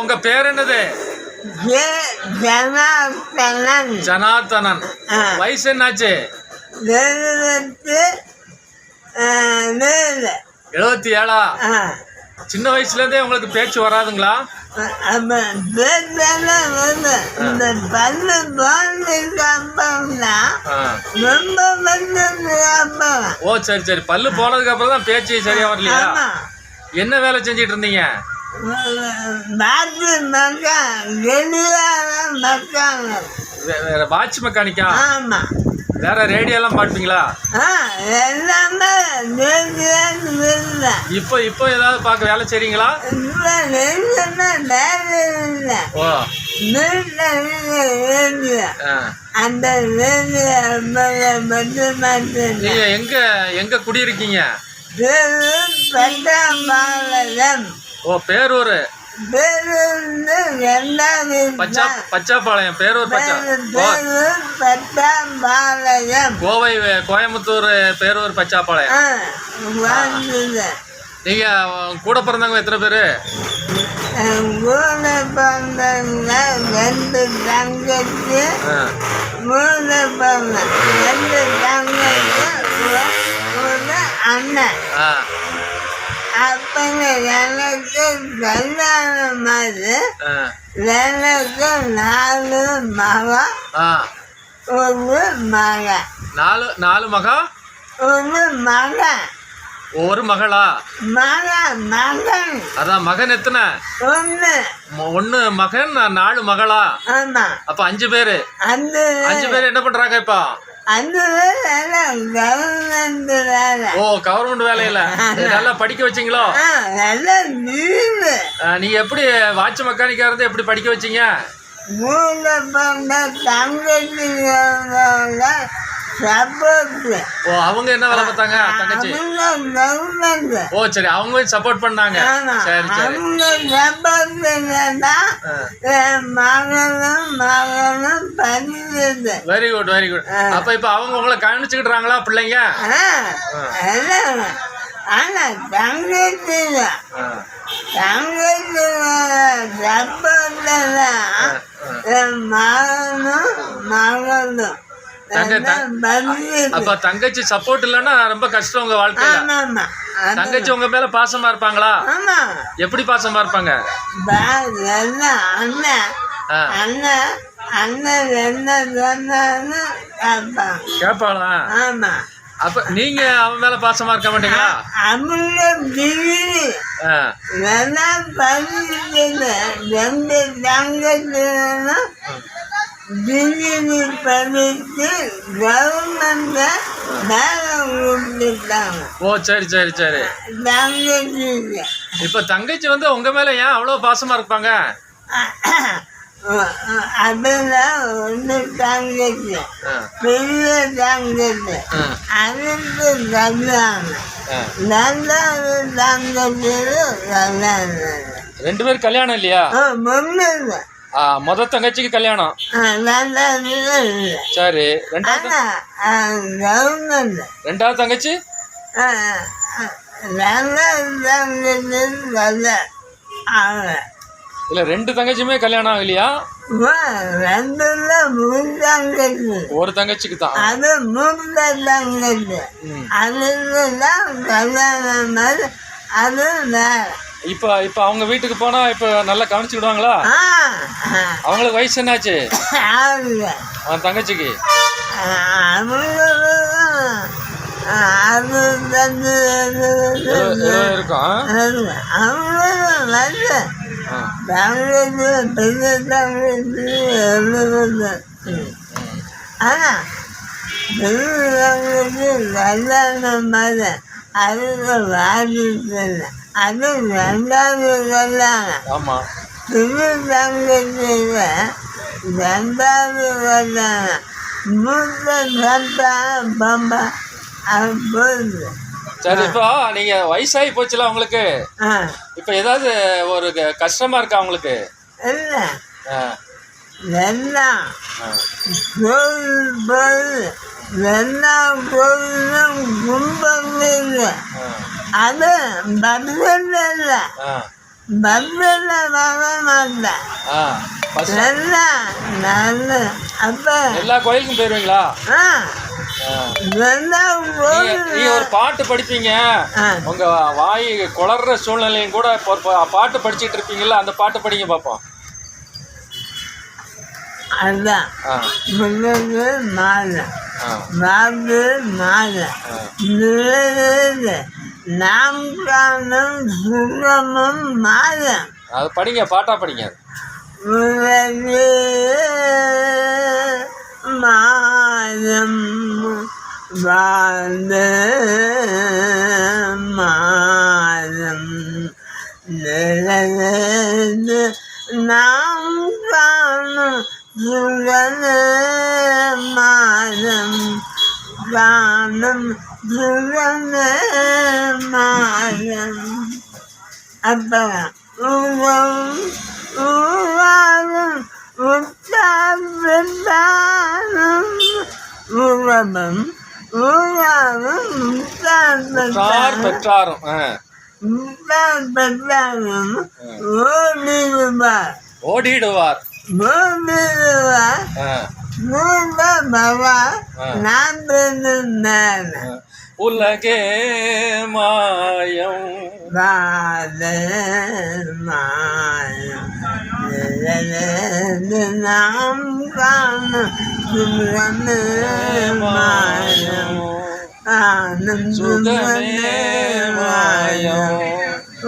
உங்க பேர் என்னது? ஜனார்த்தனன். வயசு என்னாச்சு? எழுபத்து ஏழு. சின்ன வயசுல இருந்தே உங்களுக்கு பேச்சு வராதுங்களா? ஓ சரி சரி. பல்லு போனதுக்கு அப்புறம் தான் பேச்சு சரியா வரலையா? என்ன வேலை செஞ்சிட்டு இருந்தீங்க? பாத்து மக்கா வெளியான மக்காங்க வே- வேற வாட்ச் மெக்கானிக்கா? ஆமா. வேற ரேடியோ எல்லாம் பாட்டுப்பீங்களா ஆ எல்லாமே இப்போ இப்போ ஏதாவது பார்க்க வேலை செய்றீங்களா? ஓ. அந்த நீங்க எங்க எங்க குடியிருக்கீங்க? பேரு பட்டாம்பாளையம். ஓ பேரூர். பச்சாப்பாளையம் பேரூர் பச்சா. ஓ. பேரு பட்டாம்பாளையம் கோவை கோயம்புத்தூர் பேரூர் பச்சாப்பாளையம். நீங்க கூட பிறந்தவங்க எத்தனை பேரு? கூட பிறந்தவங்க ரெண்டு தங்கச்சி. மூணு பிறந்த ரெண்டு தங்கச்சி அண்ணன். அப்பங்க எனக்கு கல்யாணம் மாதிரி. எனக்கு நாலு மகன் ஆ. ஒரு மகன் நாலு நாலு மகா ஒரு மகன் ஒரு மகளா மகன் மகன் அதான் மகன் எத்தனை மொ- ஒண்ணு மகன் நாலு மகளா அப்ப அஞ்சு பேரு அஞ்சு பேர் என்ன பண்றாங்க இப்போ அந்த வேலை கவர்மெண்ட் வேலை. ஓ கவர்மெண்ட் வேலையில. நல்லா படிக்க வச்சீங்களோ? நல்ல லீவு. நீங்க எப்படி வாட்ச் மெக்கானிக்கா இருந்து எப்படி படிக்க வச்சீங்க? மூணு பிறந்த தங்கச்சி ஓ அவங்க என்ன வேலை பார்த்தாங்க? தங்கச்சி. ஓ சரி அவங்க சப்போர்ட் பண்ணாங்க. சரி சரி. Support very good very good அப்ப இப்ப அவங்க உங்களை கவனிச்சுக்கிட்டுறாங்களா பிள்ளைங்க? ஆனா தங்கச்சி தங்கச்சி சப்போர்ட்லாம் என் மகனும் மகனும். அப்ப தங்கச்சி சப்போர்ட் இல்லைன்னா ரொம்ப கஷ்டம் உங்க வாழ்க்கையில. தங்கச்சி உங்க மேல பாசமா இருப்பாங்களா? எப்படி பாசமா இருப்பாங்க? ஆமா. அப்ப நீங்க அவன் மேல பாசமா இருக்க மாட்டீங்களா? அவங்க டிகிரி படித்து கவர்மெண்ட்ல வேலை கொடுத்துட்டாங்க ஓ சரி சரி சரி. தங்கச்சிக்கு இப்ப தங்கச்சி வந்து உங்க மேல ஏன் அவ்வளவு பாசமா இருப்பாங்க? அதில் ஒன்று தங்கச்சி பெரிய தங்கச்சி ஆ. ரெண்டாவது தங்கச்சியும் கல்யாணம் ரெண்டு பேரும் கல்யாணம் இல்லையா? ஆ, முத தங்கச்சிக்கு கல்யாணம். சரி ரெண்டாவது ரெண்டாவது தங்கச்சி? இல்ல ரெண்டு தங்கச்சியுமே கல்யாணம் ஆகலையா? மூணு ஒரு தங்கச்சிக்கு தான். அது மூத்த தங்கச்சி. அதுதான் கல்யாணம் அது வேற இப்ப இப்ப அவங்க வீட்டுக்கு போனா இப்ப நல்லா கவனிச்சுக்கிடுவாங்களா அவங்களுக்கு வயசு என்னாச்சு? அவன் தங்கச்சிக்கு? அது இருக்கும் ஆனா கல்யாணம் மாதிரி அதுக்கு வாதிட்டு அது ரெண்டாவது கல்யாணம் ஆமா. பெரிய தங்கச்சியில ரெண்டாவது கல்யாணம் மூத்த சட்டா பம்பா. அது போகுது. சரி இப்போ நீங்க வயசாகி போச்சுல உங்களுக்கு? இப்ப ஏதாவது ஒரு க- கஷ்டமா இருக்கா உங்களுக்கு? இல்லை. ஆ, எல்லாம் போய் எல்லா கோவிலும் கும்பம் இல்லை அது பக்தன் இல்லை. பஸ்ஸில் வர மாட்டேன் பஸ் நல்லா அப்போ. எல்லா கோயிலுக்கும் போயிருவீங்களா? ஆ. நீங்க ஒரு பாட்டு படிப்பீங்க. உங்க வாய் குளர்ற சூழ்நிலையும் கூட பாட்டு படிச்சிட்டு இருப்பீங்கல்ல அந்த பாட்டு படிங்க பார்ப்போம் அதுதான் ஆ. பாபு மாலை ஆ. நிறைவேறு நாம் காணும் சுகமும் மாலை அது படிங்க பாட்டா படிங்க. மாதம் வாழ்ந்து மாதம் நிறைவேறு நாம் காணும் சுகன மாதம் காணும் சுகன மாதம் அப்புறம் உருவம் உருவாகும் உத்தாபிதானம் உருவம் உருவாகும் சார் உத்தாபிதானம் பெற்றாரும் ஆ. உத்தாபிதானம் ஓடிடுவார் ஓடிடுவார் ஓடிடுவார் ஆ. மூல பவா ஆ. நான் பிறந்தேன் உலகே மாயம் Vale, மாயம் நிழலது நாம் காண சுகமே மாயம் ஆனம் சுகமே மாயம்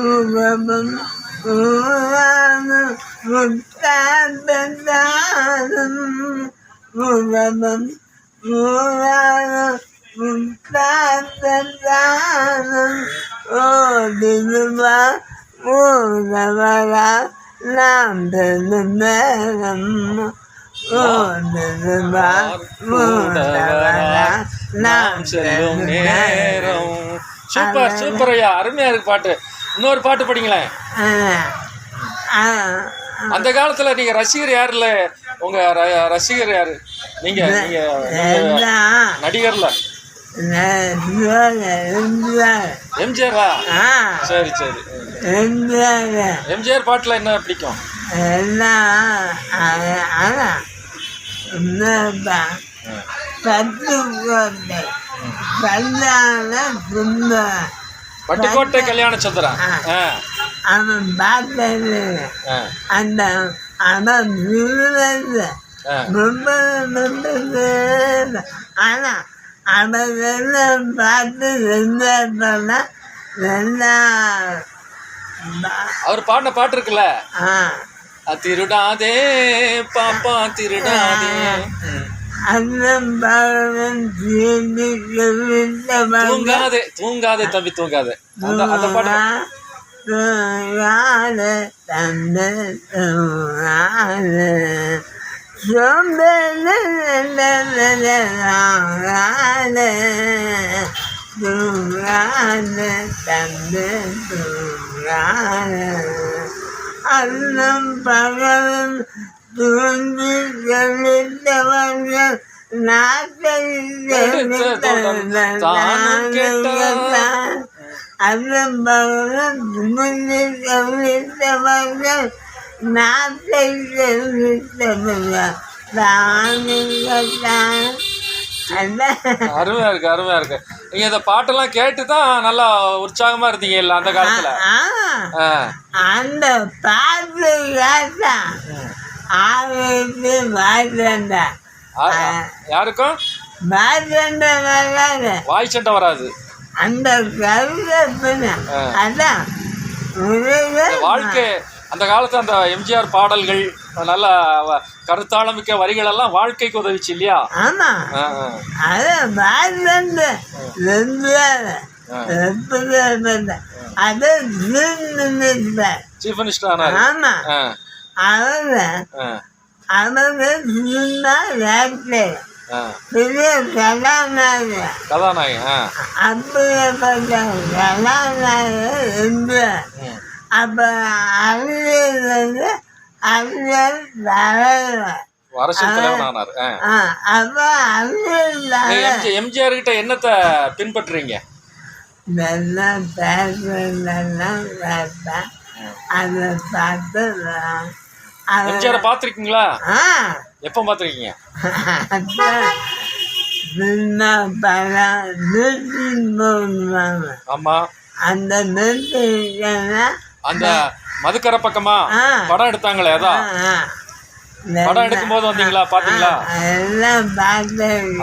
உறவும் உருவானும் முத்தாபதானம் உறவும் உருவானும் முத்தாபதானம் ஓடிடுவா ஊரவரா நாம் பெருமேகம் ஓடிடுவா ஊரவரா நாம் செல்லும் நேரம் சூப்பர் சூப்பர் ஐயா அருமையா இருக்கு பாட்டு இன்னொரு பாட்டு படிங்களேன் அந்த காலத்துல நீங்க ரசிகர் யாருல உங்க ரசிகர் யாரு? நீங்க நீங்க நடிகர்ல. எம்ஜிஆரா சரி சரி. எம்ஜிஆர். பாட்டுல என்ன பிடிக்கும்? பத்து கல்யாண சுந்தரம் பட்டுக்கோட்டை கல்யாண சுந்தரம் அவன் பார்த்தது அந்த அவன் ஆ. ரொம்ப ரொம்ப ஆனால் அவன் எல்லாம் பார்த்து பண்ண ரெண்டா அவர் பாடின பாட்டு இருக்குல்ல? திருடாதே பாப்பா திருடாதே. அண்ணன் பாவன் தூங்காதே தூங்காதே தம்பி தூங்காதே. அந்த அந்த பாட்டு. தூங்காத அன்னம் பகலும் நாட்டை அன்னம் பகலும் தூங்கி கழித்தவர்கள் நாட்டை கழித்தவர்கள் தானுங்கத்தான் அதான் அருமையா இருக்கு அருமையா இருக்கு. நீங்க இந்த பாட்டெல்லாம் கேட்டு தான் நல்லா உற்சாகமா இருந்தீங்க இல்ல அந்த காலத்துல. அந்த பாட்டு கேட்டா ஆவிட்டு பாட்டண்டா ஆ, யாருக்கும் பாட்டண்ட வராது. வாய் சண்டை வராது. அந்த கவிதை. அதான். வாழ்க்கை அந்த காலத்து அந்த எம்ஜிஆர் பாடல்கள் நல்ல கருத்தாளமிக்க வரிகள் எல்லாம் வாழ்க்கைக்கு உதவிச்சு இல்லையா? ஆமா. அது எப்படி அது சீஃப் மினிஸ்டர். ஆமா. ஆ, அவங்க சின்ன வேட்டை. பெரிய கதாநாயகன். ஆ. அப்படிப்பட்ட கலாநாயகர் என்று ம். அப்போ அறிவியல் அப்போ அறிவியல் தலைவர் எம்ஜி எம்ஜிஆர் கிட்ட என்னத்தை பின்பற்றுறீங்க? நல்லா பேசுறதெல்லாம் கேட்பேன் அதை பார்த்து எம்ஜிஆரை பார்த்துருக்கீங்களா? ஆ. எப்போ பார்த்துருக்கீங்க? ஆமாம் அந்த அந்த மதுக்கரை பக்கமா. படம் எடுத்தாங்களே அதான் படம் எடுக்கும்போது வந்தீங்களா? பாத்தீங்களா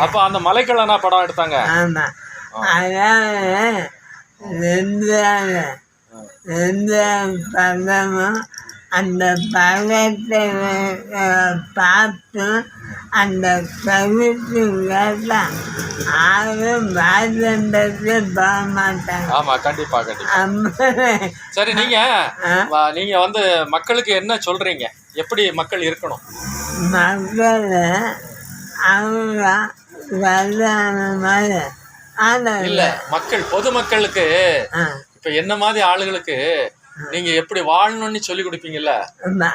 அப்போ அந்த மலைக்கல்லனா படம் எடுத்தாங்க. ஆமா. ரெண்டு ரெண்டு படமும் அந்த படத்தை பார்த்து அந்த கருத்து யாரும் பாதண்டத்தை போக மாட்டாங்க ஆமா கண்டிப்பா கண்டிப்பா. சரி நீங்க நீங்க வந்து மக்களுக்கு என்ன சொல்றீங்க? எப்படி மக்கள் இருக்கணும்? மக்கள் அவங்க இல்ல மக்கள் பொதுமக்களுக்கு இப்ப என்ன மாதிரி ஆளுகளுக்கு நீங்க எப்படி வாழணும்னு சொல்லி கொடுப்பீங்கல்ல? வேலை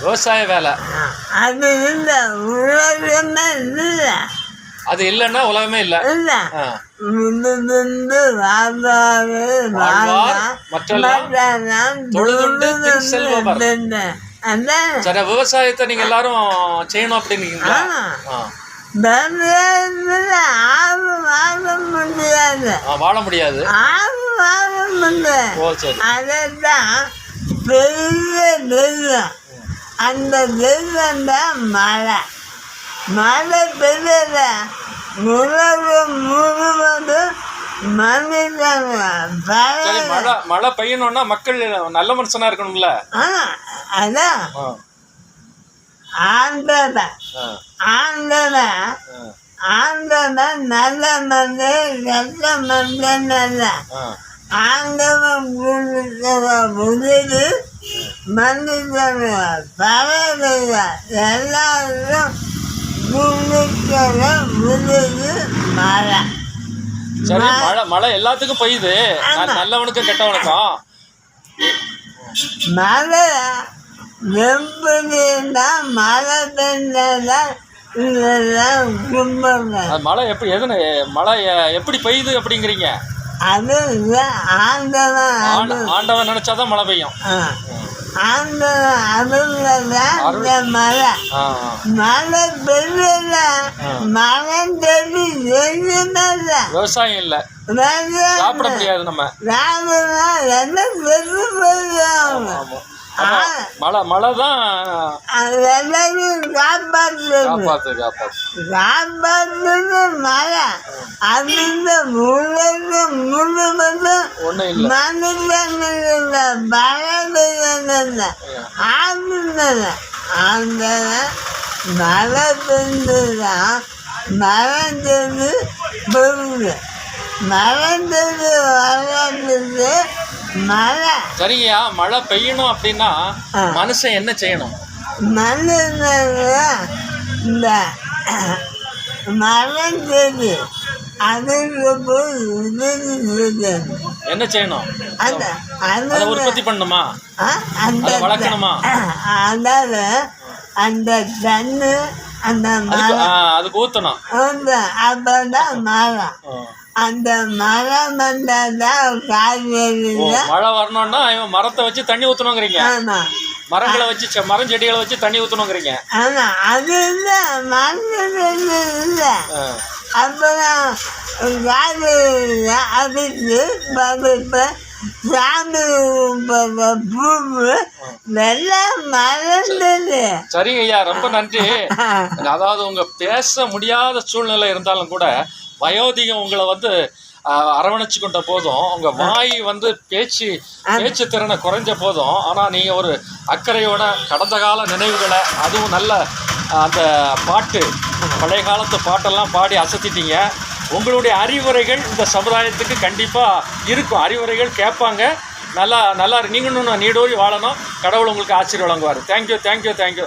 விவசாய வேலை. அது இல்லை உலகமே இல்லை. அது இல்லைன்னா உலகமே இல்ல. இல்லை. வாழ்வாரு வாழ்வார் மற்றெல்லாம் விவசாயத்தை நீங்க எல்லாரும் செய்யணும் ஆறு வாழ முடியாது ஆ, வாழ முடியாது. ஆறு வாழ முடியாது ஓ சரி. அதான் பெரிய தெய்வம் அந்த தெய்வம் தான் மழை மழை பெரியத உலகம் முழுவதும் மழை மழை பெய்யணும்னா மக்கள் நல்ல மனுஷனா இருக்கணும்ல. ஆ அதான். ஆ, ஆண்டவன் ஆ, ஆண்டவன் ஆ, ஆண்டவன் நல்ல கெட்ட மனிதன் அல்ல ஆ. ஆண்டவன் கொடுக்கிற உதவி மனிதர்கள் பறவைகள் எல்லாரும் உதவி மழை. சரி மழை. மழை எல்லாத்துக்கும் பெய்யுது. நல்லவனுக்கும் கெட்டவனுக்கும். மழை எப்படின்னா மழை பெய்ஞ்சதான் இதெல்லாம் அது மழை எப்படி எதுன்னு மழை எப்படி பெய்யுது அப்படிங்கிறீங்க? அது ஆண்டவன் ஆண்ட- ஆண்டவன் நினைச்சாதான் மழை பெய்யும். ஆண்டவன் அருள்தான் இந்த மழை. ஆ, ஆ. மழை பெரியல மழை விவசாயம் இல்ல. சாப்பிட முடியாது நம்ம. ராமனா என்ன பெரிய ஆமா. மழை மழை தான் காப்பாத்து காப்பாத்து. காப்பாற்றுது மழை. அந்த உலக முழுவதும் மனிதர்கள் பறவைகள் ஆழ்ந்தன. அந்த மழை பெய்ந்துதான் மறைஞ்சது பொருள் வர்றதுக்கு மழை. சரிங்கய்யா மழை பெய்யணும் அப்படின்னா. மனுஷன் என்ன செய்யணும்? மனிதர்கள் இந்த மறைஞ்சது அதுக்கு போய் உதவி செய்யணும் என்ன செய்யணும்? அந்த அந்த உற்பத்தி பண்ணணுமா? அந்த வளர்க்கணுமா? அதாவது அந்த தண்ணு அந்த அதுக்கு மரம் ஊத்தணும். அந்த அப்பதான் மரம். அந்த மரம் வந்தாதான் காய்கறி ஓ, மழை வரணும்னா இவன் மரத்தை வச்சு தண்ணி ஊத்தணுங்கிறீங்க. ஆமா. மரங்களை வச்சு மரம் செடிகளை வச்சு தண்ணி ஊத்தணுங்கிறீங்க. ஆமா. அது இல்லை. மரம் இல்லை. அப்புறம் காய்கறி அடிச்சு பருப்பு சாமி மறந்தது சரிங்க ஐயா ரொம்ப நன்றி. அதாவது உங்க பேச முடியாத சூழ்நிலை இருந்தாலும் கூட வயோதிகம் உங்களை வந்து அரவணைச்சு கொண்ட போதும். உங்க வாய் வந்து பேச்சு பேச்சு திறனை குறைஞ்ச போதும். ஆனா நீங்க ஒரு அக்கறையோட கடந்த கால நினைவுகளை அதுவும் நல்ல அந்த பாட்டு பழைய காலத்து பாட்டெல்லாம் பாடி அசத்திட்டீங்க. உங்களுடைய அறிவுரைகள் இந்த சமுதாயத்துக்கு கண்டிப்பா இருக்கும். அறிவுரைகள் கேட்பாங்க. நல்லா நல்லா நீங்களும் நீடோடி வாழணும். கடவுள் உங்களுக்கு ஆசீர்வாதம் வழங்குவார் தேங்க்யூ தேங்க்யூ தேங்க்யூ